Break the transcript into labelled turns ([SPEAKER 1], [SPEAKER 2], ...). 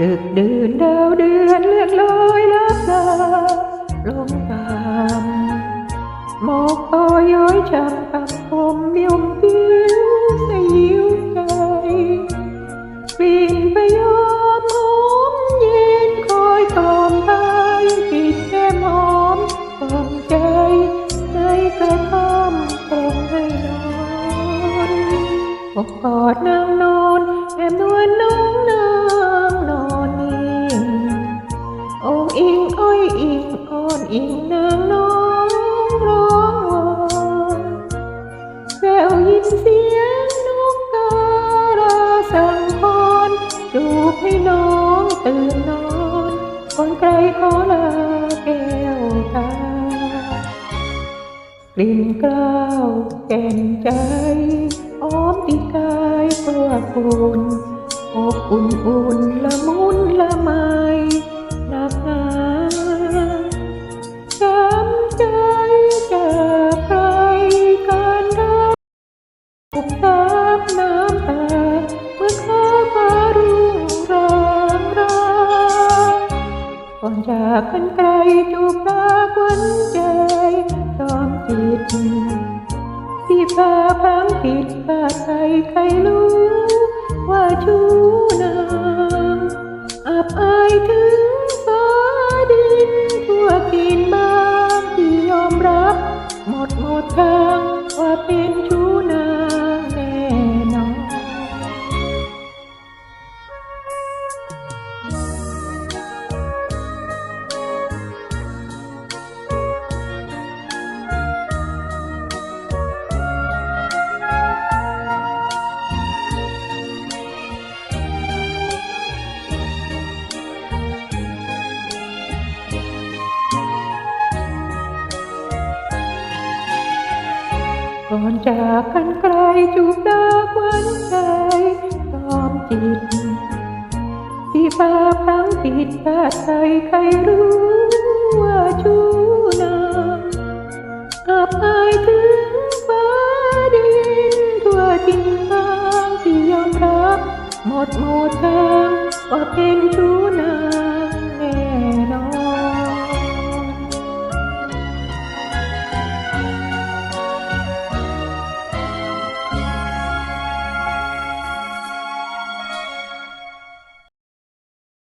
[SPEAKER 1] ดึกดื่นดาวเดือนเลื่อนลอยลับตาลงตามหมอกคอย้อยช้ำตับผมยมผิวสยิวใจกลิ่นพยอมหอมเย็นคอยตอมพายกิดแก้มหอมตอมใจในกระท่อมตรงให้นอนอกกอดนา รจูบให้น้องตื่นนอนคนไกลขอลาแก้วตากลิ่นกล้าวแก่นใจอ้อมติดกายเพื่อคุณอบอุ่นอุ่นละมุนละไมหนักหนาช้ำใจ ก่อนจากกันไกลจูบตากวันใจจอมจิตที่พาพังผิดพาใครใครรู้ ว่าชู้ ก่อนจากกันไกลจูบดาควันใจตอมจิตที่ฟ้าพังผิดพลาดใครใครรู้ว่าชูนางอับอายถึงฟ้าดินทั่วทินทางที่ยอมรับหมดหมดทางว่าเป็นชู้นาง